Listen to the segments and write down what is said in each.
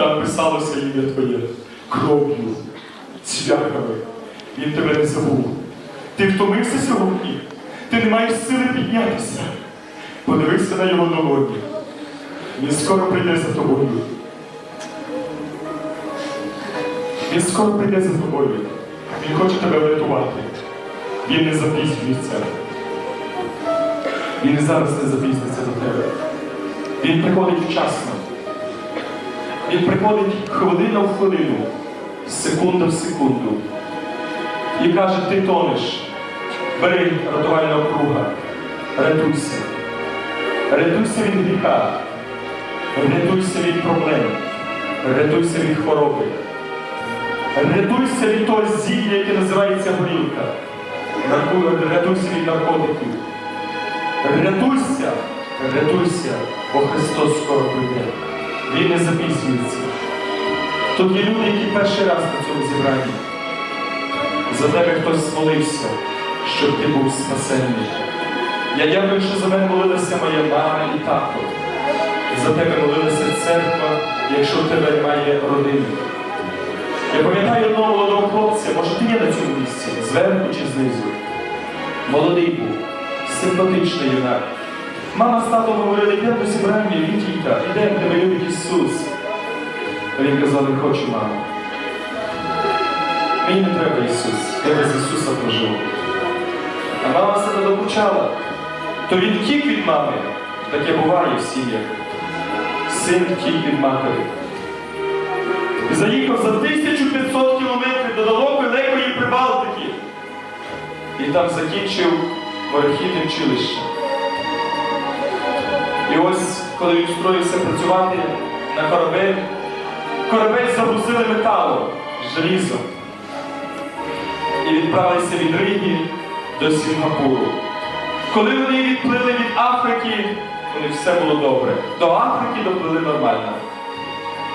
Там писалося ім'я Твоє кров'ю, цвяхами. Він тебе не забув. Ти втомився сьогодні, ти не маєш сили піднятися. Подивися на його долоні. Він скоро прийде за тобою. Він скоро прийде за тобою. Він хоче тебе врятувати. Він не запізнюється. Він зараз не запізниться до тебе. Він приходить вчасно. Він приходить хвилина в хвилину, секунда в секунду. І каже, ти тонеш. Бери рятувального круга. Рятуйся. Рятуйся від гріха. Рятуйся від проблем. Рятуйся від хвороби. Рятуйся від того зілля, яке називається горілка. Рятуйся від наркотиків. Рятуйся, рятуйся, бо Христос скоро прийде. Він не запізнюється. Тут є люди, які перший раз на цьому зібранні. За тебе хтось молився, щоб ти був спасенний. Я дякую, що за мене молилася моя мама і тато. За тебе молилася церква, якщо в тебе немає родини. Я пам'ятаю одного молодого хлопця, може ти є на цьому місці, зверху чи знизу. Молодий був, симпатичний юнак. Мама з татом говорили, до зібрання, Вітійка, ідемо, тебе любить Ісус. Він казав, не хочу, мамо. Мені не треба Ісус, я без Ісуса проживу. А мама себе докучала. То він тік від мами, таке буває в сім'ях. Син тік від матері. І заїхав за 1500 кілометрів до далекої далекої Прибалтики. І там закінчив морехідне училище. І ось, коли він встроївся працювати на корабель, корабель загрузили металом, желізом. І відправилися від Риги до Сінгапуру. Коли вони відплили від Африки, них все було добре. До Африки доплили нормально.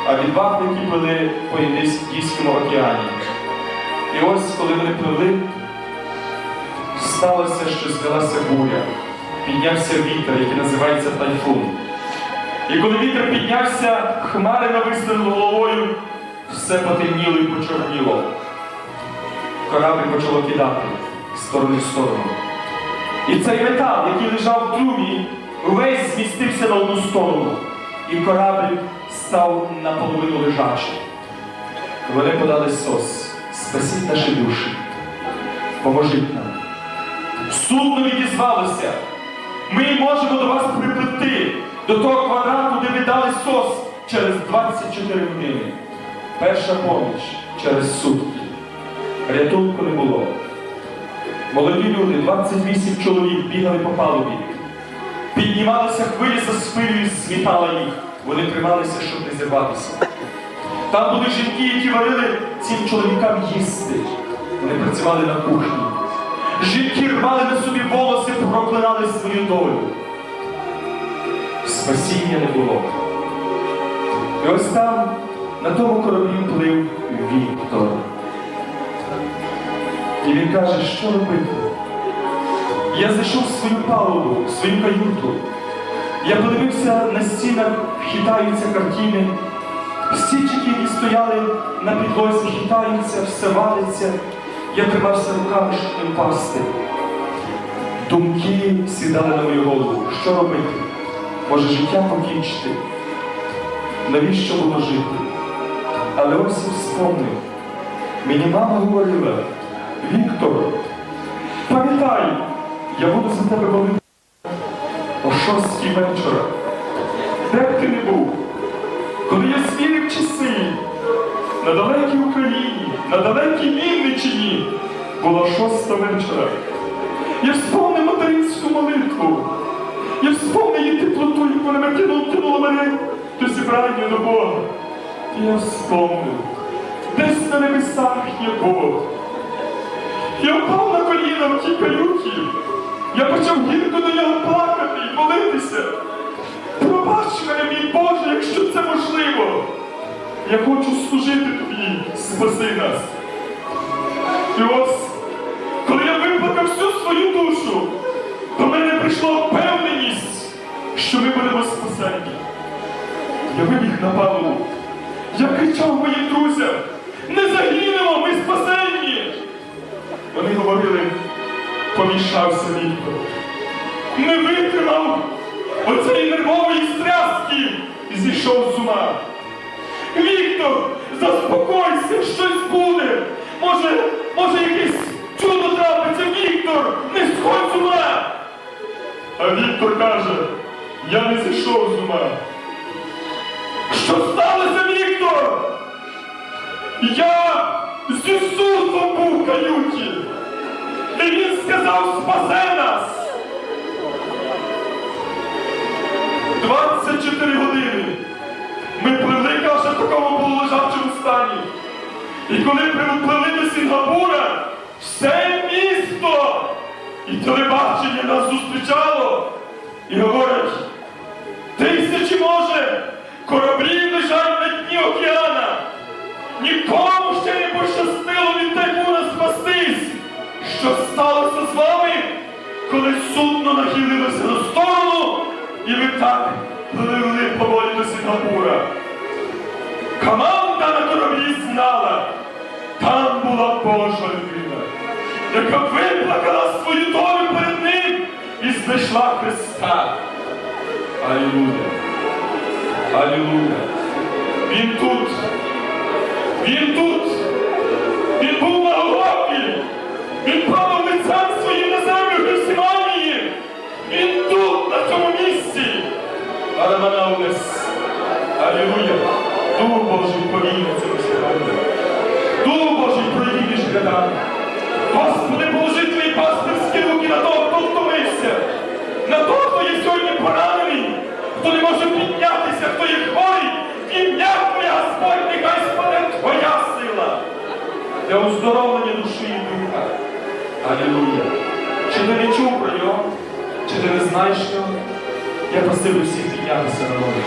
А від Африки плили по Індійському океані. І ось, коли вони пливли, сталося, що звелася буря. Піднявся вітер, який називається тайфун. І коли вітер піднявся, хмари нависли головою, все потемніло і почорніло. Корабль почало кидати з сторони в сторону. І цей метал, який лежав в трумі, весь змістився на одну сторону. І корабль став наполовину лежачим. Вони подали сос. Спасіть наші душі. Поможіть нам. Судно відізвалося. Ми можемо до вас припливти до того квадрату, де ви дали сос через 24 години. Перша поміч через сутки. Рятунку не було. Молоді люди, 28 чоловік бігали по палубі. Піднімалися хвилі за спиною, змітала їх. Вони трималися, щоб не зірватися. Там були жінки, які варили цим чоловікам їсти. Вони працювали на кухні. Жінки рвали на собі волоси, проклинали свою долю. Спасіння не було. І ось там, на тому кораблі плив Віктор. І він каже, що робити? Я зайшов в свою палубу, в свою каюту. Я подивився на стінах, хитаються картини. Стільчики, які стояли на підлозі, хитаються, все валиться. Я тримався руками, щоб не впасти. Думки сідали на мою голову. Що робити? Може життя покінчити? Навіщо було жити? Але ось я вспомнив. Мені мама говорила, Віктор, пам'ятай, я буду за тебе молити о шостій вечора. Де б ти не був? Коли я звірив часи на далекій Україні, на далекій Вінничині була шоста вечора. Я вспомнив материнську молитву. Я вспомнив її теплоту, яку вона кинула, кинула мене до зібрання до Бога. І я вспомнив, десь на небесах є Бог. Я впав на коліна в тій каюті. Я почав гірко до нього плакати і молитися. Пробач мене, мій Боже, якщо це можливо. Я хочу служити тобі, спаси нас. І ось, коли я виплакав всю свою душу, до мене прийшла впевненість, що ми будемо спасені. Я вибіг на палубу. Я кричав моїм друзям, не загинемо, ми спасенні. Вони говорили, помішався Віктор. Не витримав оцеї нервової стряски і зійшов з ума. Віктор, заспокойся, щось буде. Може, може якесь чудо трапиться, Віктор, не сходь з ума. А Віктор каже, я не зійшов з ума. Що сталося, Віктор? Я з Ісусом був в каюті. І він сказав, спасе нас. 24 години. Ми пливли, каже, було лежачому стані. І коли приплили до Сінгапура, все місто і телебачення нас зустрічало і говорить, тисячі може, була Божа людина, яка виплакала свою долю перед ним і знайшла Христа. Алілуя! Алілуя! Він тут! Він тут! Він був на Голгофі! Він падав лицем своїм на землю Гефсиманії! Він тут, на цьому місці! Араманаунес! Алілуя! Дух Божий повій пройди! Господи, положи твої пастирські руки на того, хто втомився! На того, хто є сьогодні поранений, хто не може піднятися, хто є хворий, ім'я Твоє, Господь, нехай спаде Твоя сила для оздоровлення душі і духа. Алілуя! Чи ти не чув про нього? Чи ти не знаєш його? Я просив би всіх піднятися на ноги.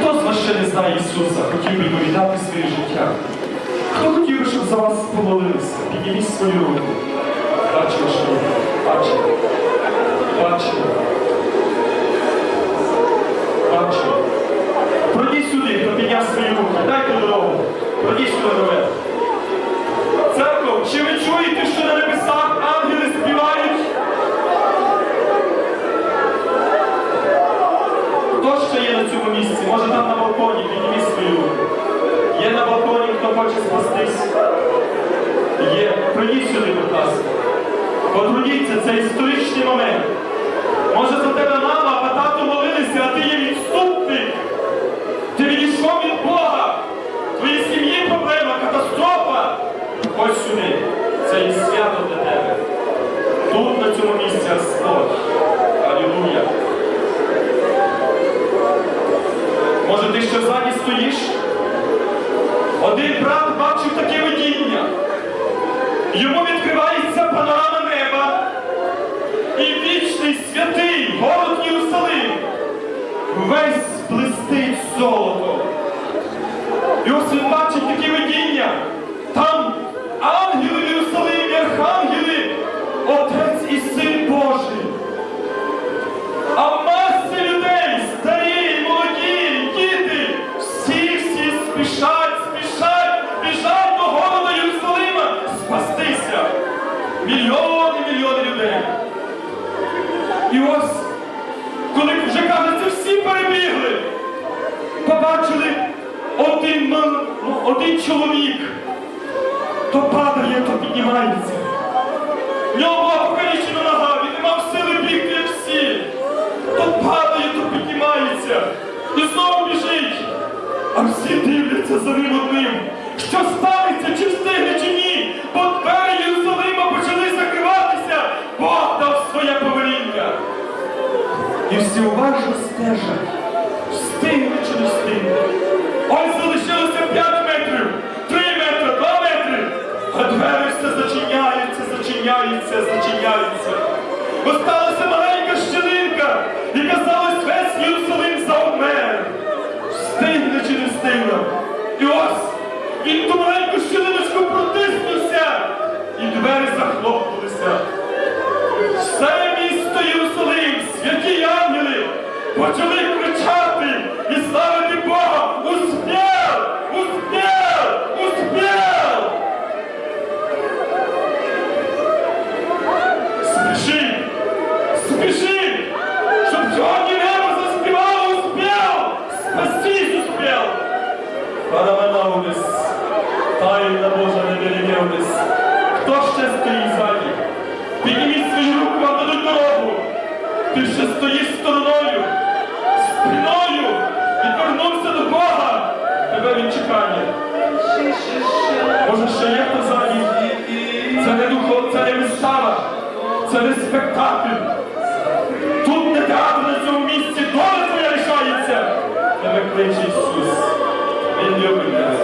Хто з вас ще не знає Ісуса, хотів би повідати своє життя? Хто хотів би, щоб за вас помолилися? Підніміть свою руку. Бачу вашу руку. Бачу. Бачу. Бачу. Пройдіть сюди, хто підняв свої руки. Дайте дорогу. Пройдіть сюди наверх. Церков, чи ви чуєте, що на небесах ангели співають? Хто ще є на цьому місці? Може там на балконі, підніміть свою руку. Є на балконі, хто хоче спастись? Є. Прийдіть сюди, будь ласка. Потрудіться, це історичний момент. Може за тебе мама, а тато молилися, а ти є відступник. soul. Один чоловік, то падає, то піднімається. В нього була покалічена нога, він не мав сили бігти, як всі. То падає, то піднімається. І знову біжить. А всі дивляться за ним одним. Що станеться, чи встигне, чи ні? Бо двері Єрусалима почали закриватися. Бог дав своє повеління. І всі уважно стежать. Встигне чи не встигне. Ось зачиняються, зачиняються. Осталася маленька щілинка, і казалось, весь Єрусалим завмер. Встигне чи не встигне. І ось він ту маленьку щілиночку протиснувся, і двері захлопнулися. Все місто Єрусалим, святі ангели, почали кричати і славити Бога у смерть! пел. Параманаудис, тайна Божа не перемірдис. Хто ще стоїть ззаді? Підніміть свою руку, вам дадуть дорогу. Ти ще стоїш стороною, спиною, відвернувся до Бога. Тебе він чекає. Може, ще є хто ззаді? Це не духов, це не вистава, це не спектакль. Тут не театр на цьому місці, доля твоя рішається. Тебе кличе Ісус. Він любить тебе.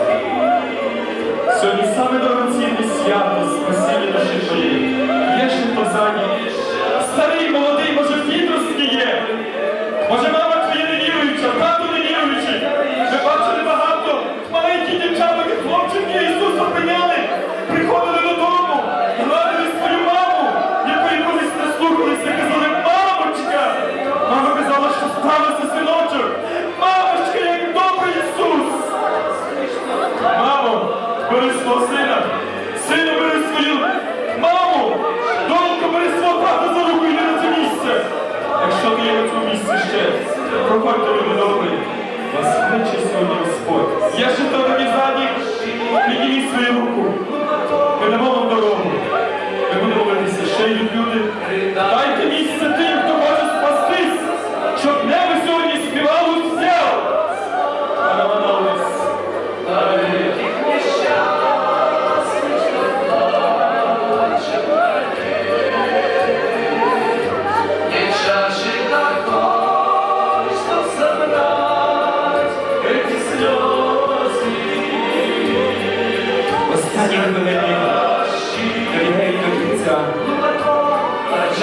Сьогодні саме дорогоцінне свято спасіння душі твоєї. Є ще хто ззаді? Старий, молодий, може підростки є. Може Вас сьогодні Господь. Я ще то тобі ззаді, підніміть свою руку. Ми дамо вам дорогу. Ми будемо молитися, ще йдуть люди.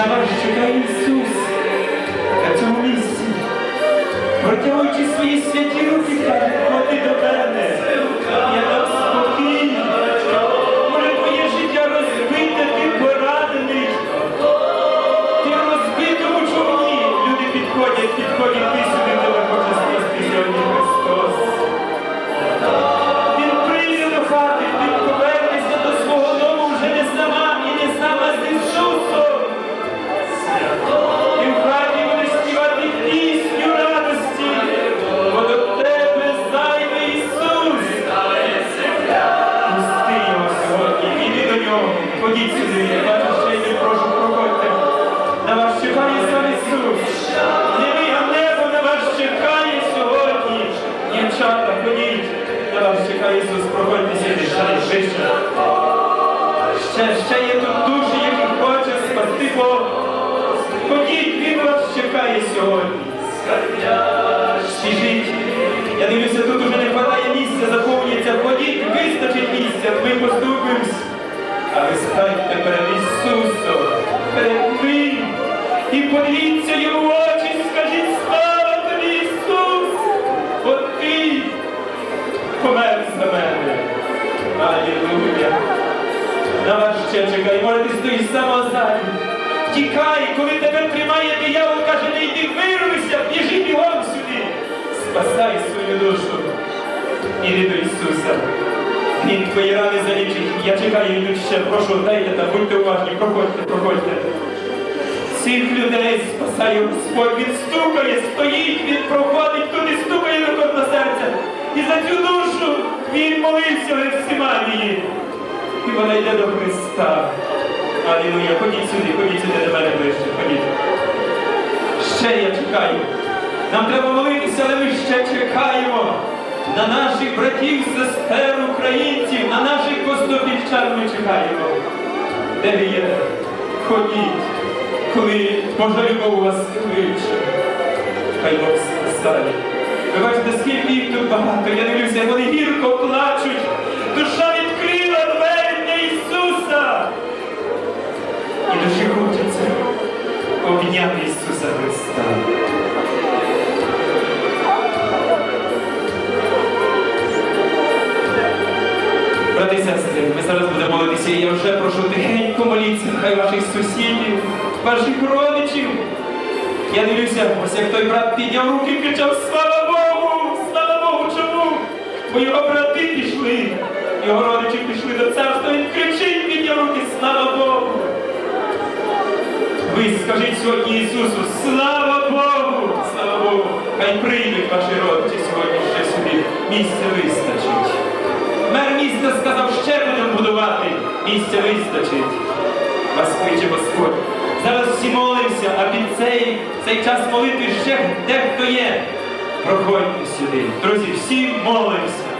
Вас чекає Ісус на цьому місці. Протягуючи свої святі руки, каже, ходи до мене. Сюди, ще. Ще, є тут душі, які хоче спасти Бог. Ходіть, Він вас чекає сьогодні. Спішіть. Я дивлюся, тут уже не вистачає місця, заповнюється. Ходіть, вистачить місця, ми поступимось. А ви станьте перед Ісусом, перед Ним. І подивіться в очі, чекай, може ти стоїш само ззаді. Тікай, коли тебе тримає диявол, каже, не йди, вирвися, біжи бігом сюди. Спасай свою душу. Іди до Ісуса. Він твої рани залічить. Я чекаю йдуть ще. Прошу, дайте та будьте уважні, проходьте, проходьте. Цих людей спасає Господь. Він стукає, стоїть, він проходить туди, стукає на на серце. І за цю душу він молився в Евсиманії. І вона йде до Христа. Алілуя, ходіть сюди, ходіть сюди до мене ближче, ходіть. Ще я чекаю. Нам треба молитися, але ми ще чекаємо на наших братів, сестер, українців, на наших костопільчан ми чекаємо. Де ви є? Ходіть, коли Божа любов вас кличе. Хай Бог стане. Ви бачите, скільки їх тут багато. Я дивлюся, вони гірко плачуть. Душа обняти Ісуса Христа. Брати і сестри, ми зараз будемо молитися, і я вже прошу тихенько моліться, хай ваших сусідів, ваших родичів. Я дивлюся, ось як той брат підняв руки кричав Слава Богу! Слава Богу! Чому? Бо його брати пішли, його родичі пішли до царства, він кричить, підняв руки, слава Богу! Ви скажіть сьогодні Ісусу, слава Богу! Слава Богу! Хай прийдуть ваші родичі сьогодні ще сюди. місця вистачить. Мер міста сказав, ще будемо будувати, місця вистачить. Вас кличе Господь. Зараз всі молимося, а під цей, цей час молитви ще дехто є. Проходьте сюди. Друзі, всі молимося.